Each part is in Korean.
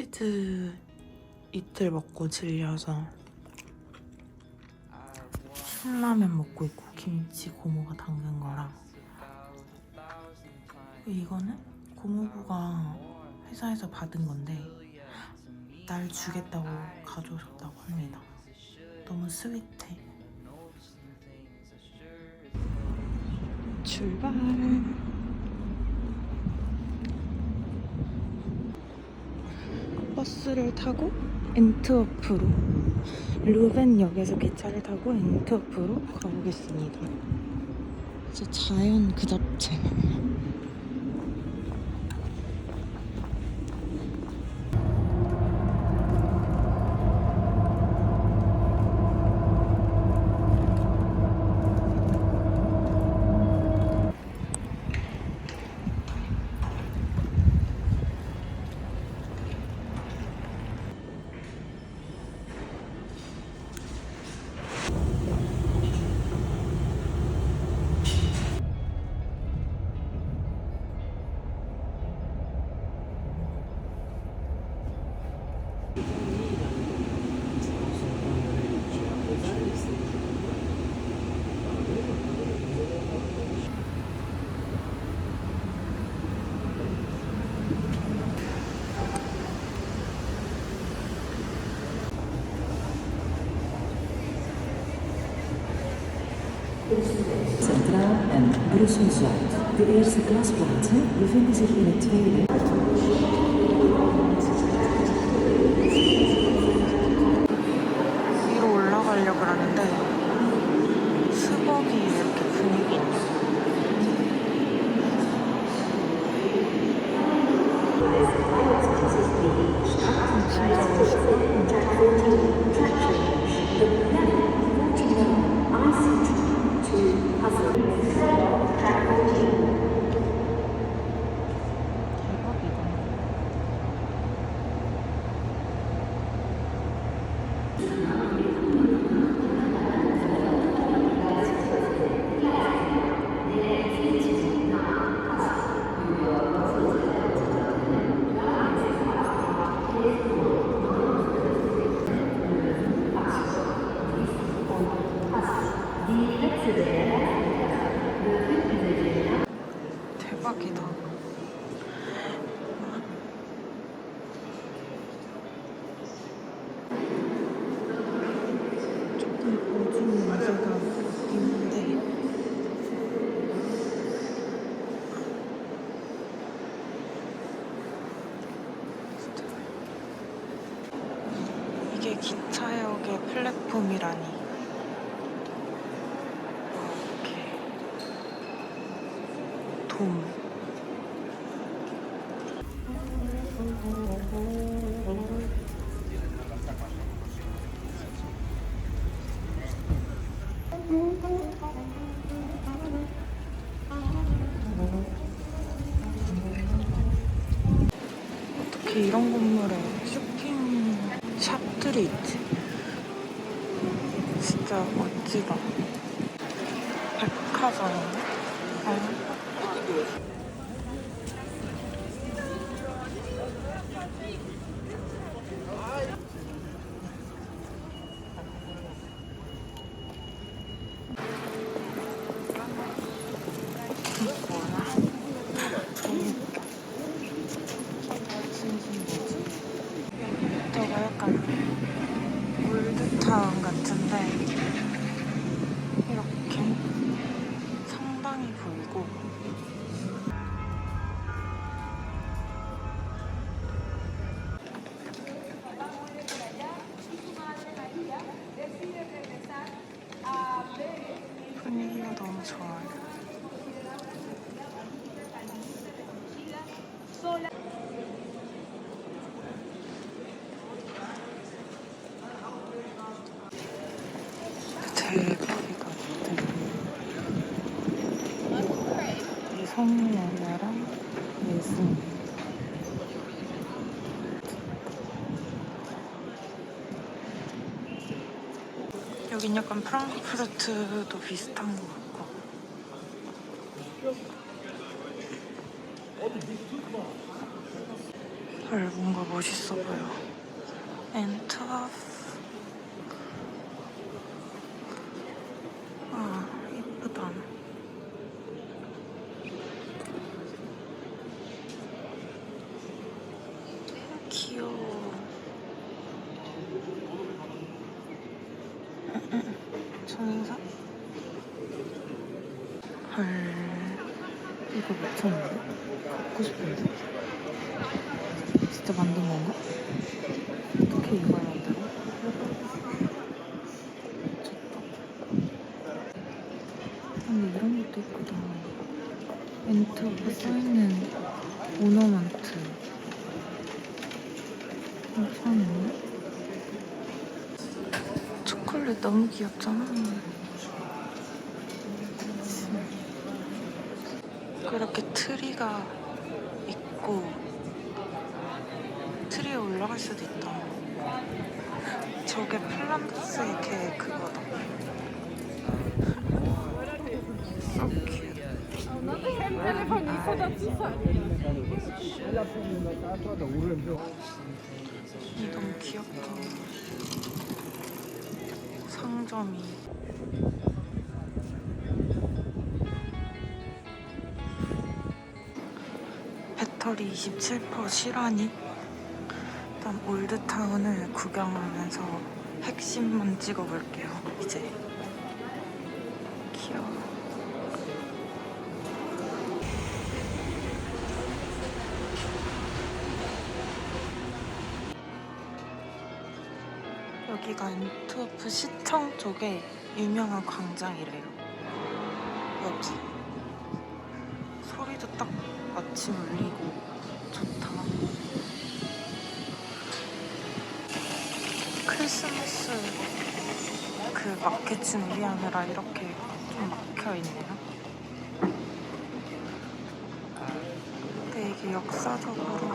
치즈 이틀 먹고 질려서 신라면 먹고 있고 김치 고모가 담근 거랑 이거는 고모부가 회사에서 받은 건데 날 주겠다고 가져오셨다고 합니다. 너무 스윗해. 출발. 버스를 타고 엔트워프로 루벤역에서 기차를 타고 엔트워프로 가보겠습니다. 진짜 자연 그 자체. Centraal en Brussel-Zuid. De eerste klasplaatsen bevinden zich in het tweede. 돔 어떻게 이런 건물에 예수. 여긴 약간 프랑크푸르트도 비슷한 것 같고. 헐, 뭔가 멋있어 보여. 엔트와프. 아, 이쁘다. 귀여워. 천사? 헐. 이거 미쳤는데? 갖고 싶은데? 진짜 만든 건가? 어떻게 이걸 만들어? 근데 이런 것도 예쁘다. 엔트가 써있는 오너먼트. 괜찮네. 초콜릿 너무 귀엽잖아. 그렇게 트리가 있고 트리에 올라갈 수도 있다. 저게 플란트의 걔 그거다. 이 너무 귀엽다. 상점이. 배터리 27% 실하니? 일단 올드타운을 구경하면서 핵심만 찍어볼게요, 이제. 귀여워. 여기가 엔트워프 시청 쪽에 유명한 광장이래요. 여기. 소리도 딱 마침 울리 크리스마스 그 마켓 준비하느라 이렇게 좀 막혀 있네요. 근데 이게 역사적으로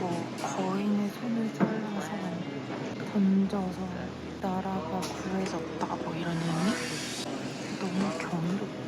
뭐 거인의 손을 잘라서 던져서 나라가 구해졌다 뭐 이런 의미? 너무 경이롭다.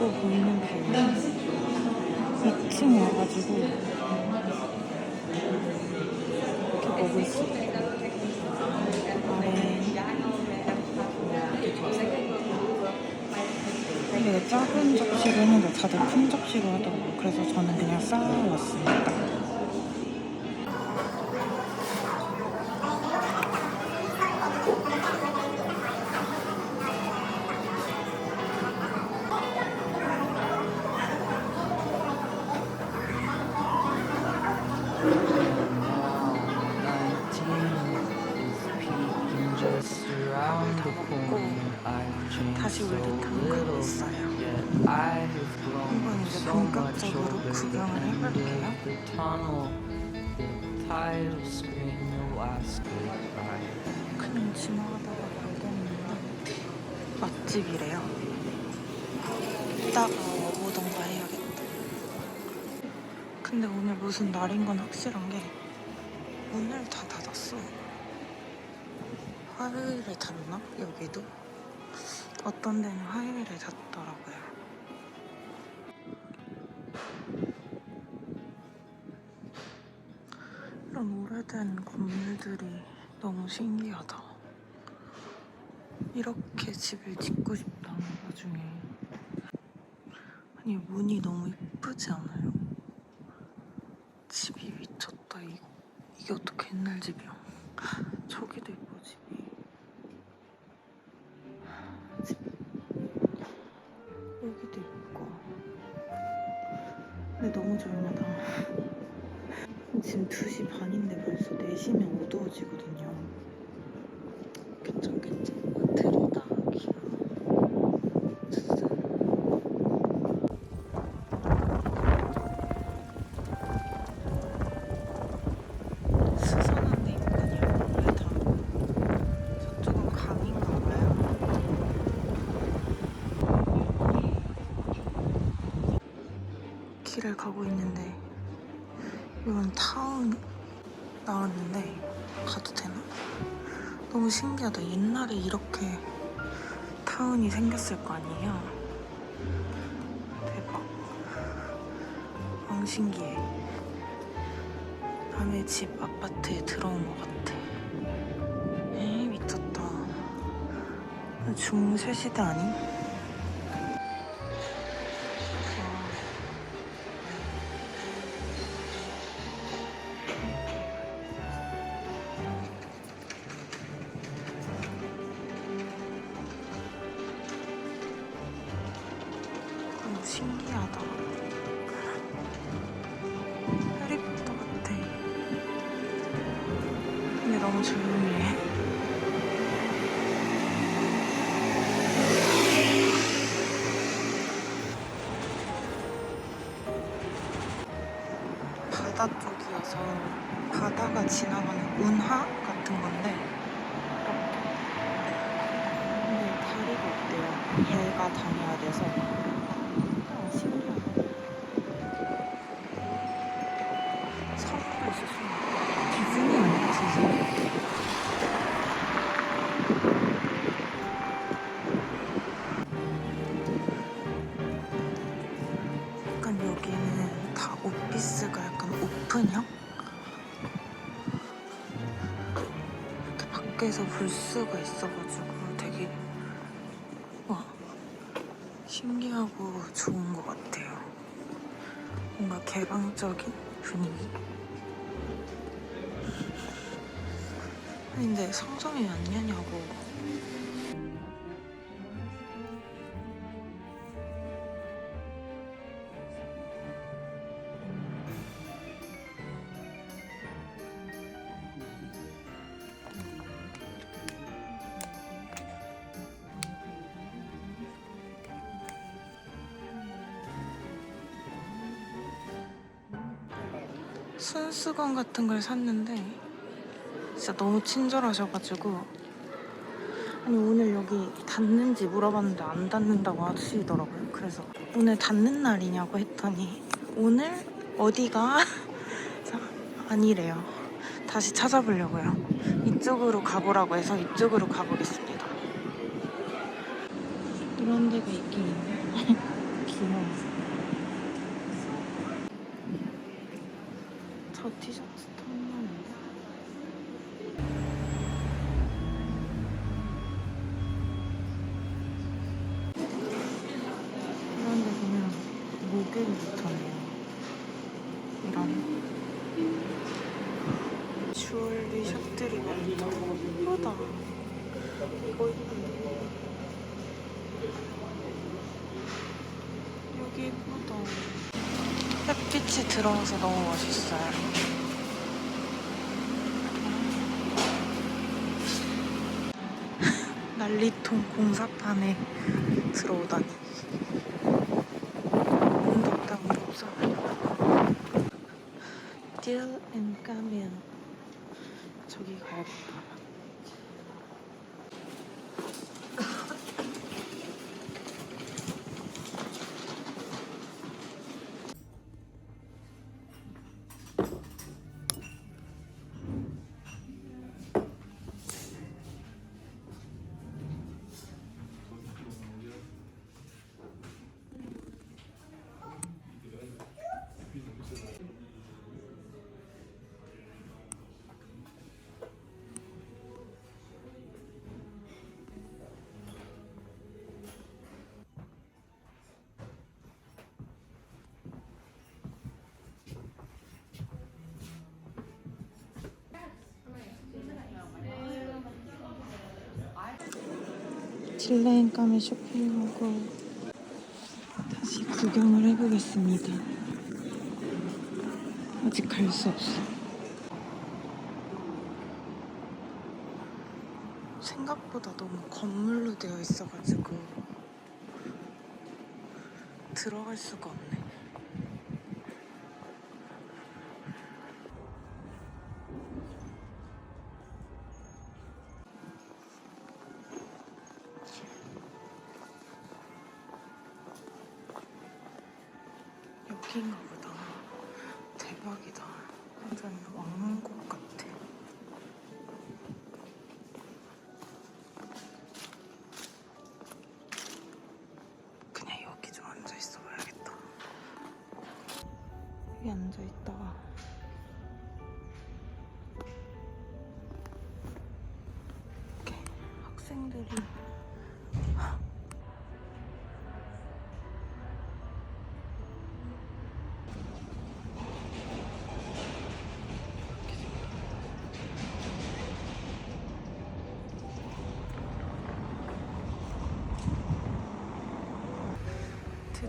값도 보이는 게 2층 와가지고 이렇게 먹을 수 있어. 아래. 근데 왜 작은 접시로 했는데 다들 큰 접시로 하더라고. 그래서 저는 그냥 쌓아왔습니다. 지나가다가 발견했는데 맛집이래요. 이따가 와보던가 해야겠다. 근데 오늘 무슨 날인 건 확실한 게 오늘 다 닫았어. 화요일에 닫나? 여기도? 어떤 데는 화요일에 닫더라고요. 이런 오래된 건물들이 너무 신기하다. 이렇게 집을 짓고 싶다, 나중에. 아니, 문이 너무 이쁘지 않아요? 집이 미쳤다, 이거. 이게 어떻게 옛날 집이야. 저기도 신기하다. 옛날에 이렇게 타운이 생겼을 거 아니에요? 대박. 왕 신기해. 남의 집 아파트에 들어온 것 같아. 에이, 미쳤다. 중세 시대 아니? 다녀야 돼서. 아, 있을 수 있는 디즈니 아니야, 디즈니? 약간 여기는 다 오피스가 약간 오픈형? 밖에서 볼 수가 있어가지고 개방적인 분위기. 근데 상점이 몇 년이냐고. 손수건 같은 걸 샀는데 진짜 너무 친절하셔가지고 아니 오늘 여기 닫는지 물어봤는데 안 닫는다고 하시더라고요. 그래서 오늘 닫는 날이냐고 했더니 오늘 어디가 아니래요. 다시 찾아보려고요. 이쪽으로 가보라고 해서 이쪽으로 가보겠습니다. 이런 데가 있긴 있네. 귀여워. 저 티셔츠 탐나는데? 그런데 그냥 목요일 붙었네요. 이런 주얼리 샵들이 많다. 예쁘다. 이거 예쁜데. 여기 예쁘다. 들어와서 너무 멋있어요. 난리통 공사판에 들어오다니. 문 없어. 딜 앤 까면 저기 가야겠다. 딜레인감에 쇼핑하고 다시 구경을 해보겠습니다. 아직 갈 수 없어. 생각보다 너무 건물로 되어 있어가지고 들어갈 수가 없네. 여기인가 보다. 대박이다. 완전 왕국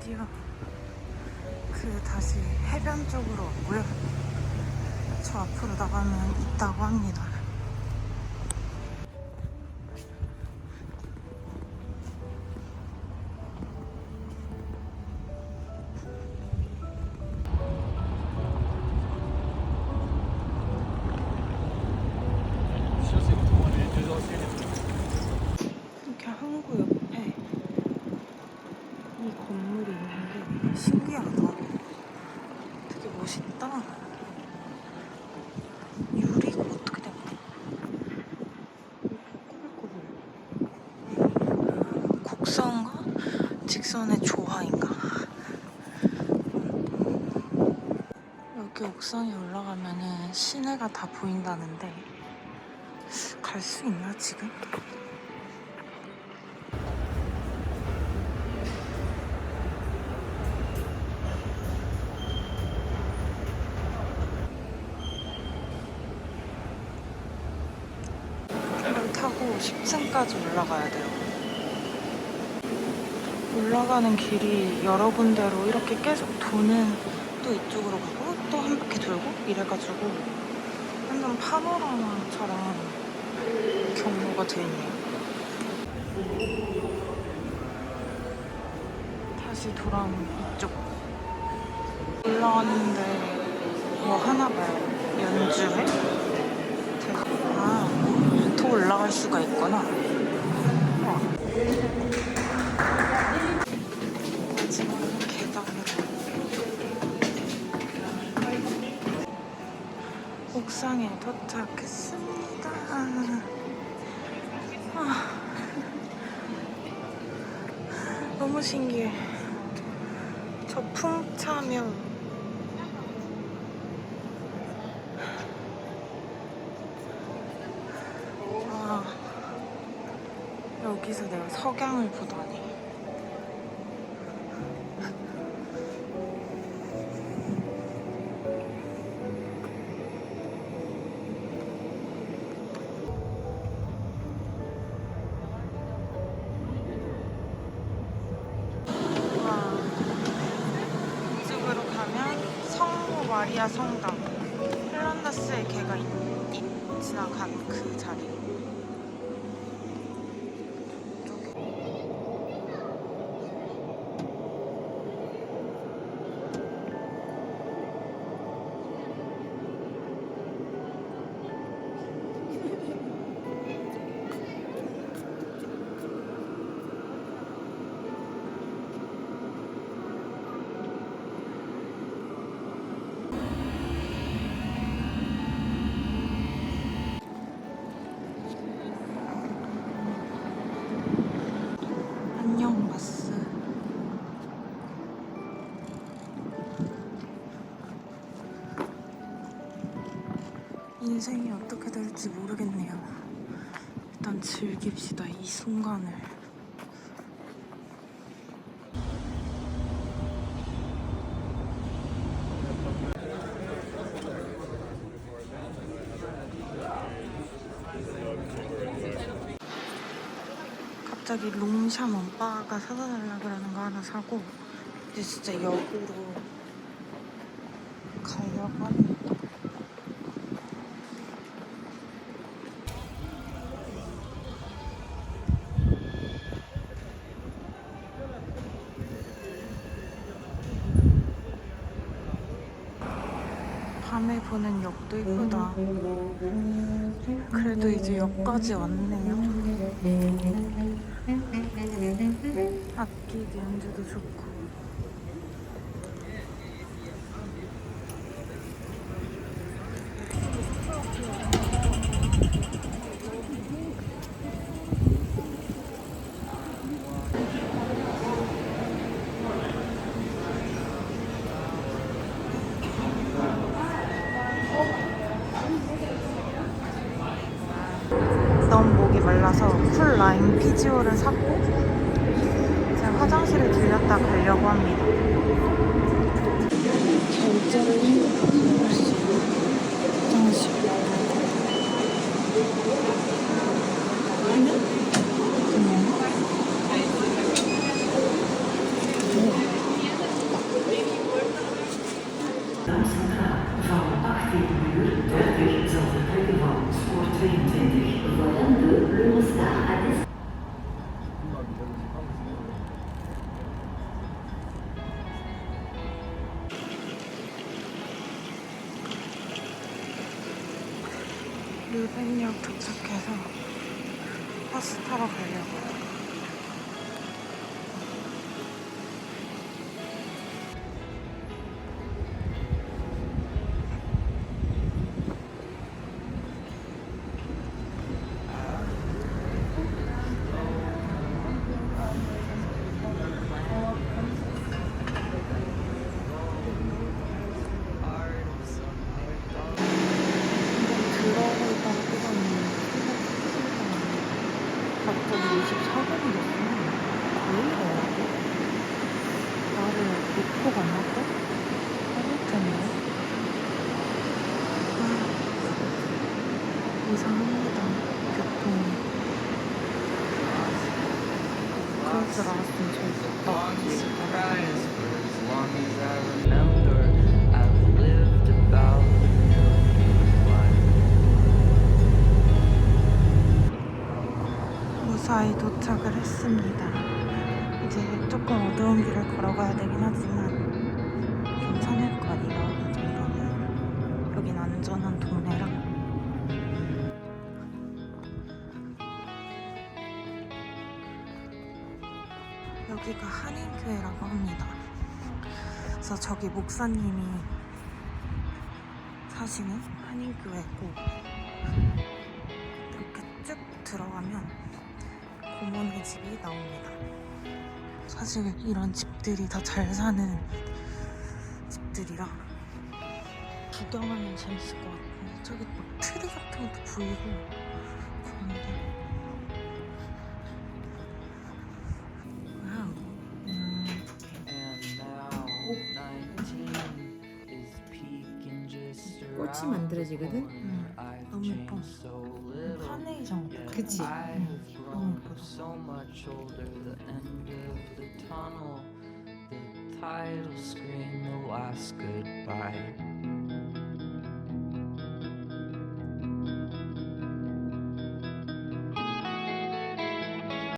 드디어 그 다시 해변 쪽으로 왔고요. 저 앞으로 나가면 있다고 합니다. 여기 옥상에 올라가면은 시내가 다 보인다는데 갈 수 있나 지금? 이걸 타고 10층까지 올라가야 돼요. 올라가는 길이 여러 군데로 이렇게 계속 도는 또 이쪽으로 가고 또 한 바퀴 돌고 이래가지고 완전 파노라마처럼 경로가 돼 있네요. 다시 돌아오는 이쪽. 올라왔는데 뭐 하나 봐요. 연주회? 아, 더 올라갈 수가 있구나. 우와. 마지막으로 계단으로. 옥상에 도착했습니다. 아, 너무 신기해. 저 풍차면 아, 여기서 내가 석양을 보다니. 마리아 성당. 인생이 어떻게 될지 모르겠네요. 일단 즐깁시다 이 순간을. 갑자기 롱샤먼 오빠가 사다 달라 그러는 거 하나 사고 이제 진짜 역으로 보는 역도 이쁘다. 그래도 이제 역까지 왔네요. 악기 연주도 좋고. 너무 목이 말라서 쿨 라인 피지오를 샀고 이제 화장실을 들렸다 가려고 합니다. 결제를. 화장실. 버스 타러 가려고. 들어가다가 뽑았는데 갑자기 24분이 됐어. 왜 이래? 나를 놓고 갔나봐? 해볼 텐데. 아, 이상합니다. 교통. 그럴 줄. 무사히 도착을 했습니다. 이제 조금 어두운 길을 걸어가야 되긴 하지만 괜찮을 거예요. 이 정도면 여긴 안전한 동 여기가 한인교회라고 합니다. 그래서 저기 목사님이 사시는 한인교회고 이렇게 쭉 들어가면 고모네 집이 나옵니다. 사실 이런 집들이 다 잘 사는 집들이라 구경하면 재밌을 것 같은데 저기 막 트리 같은 것도 보이고 around 만들어지거든? the corner. I've 너무 예뻐. changed so little. 카네이션 같아 그치? I 응, have 너무 grown 예쁘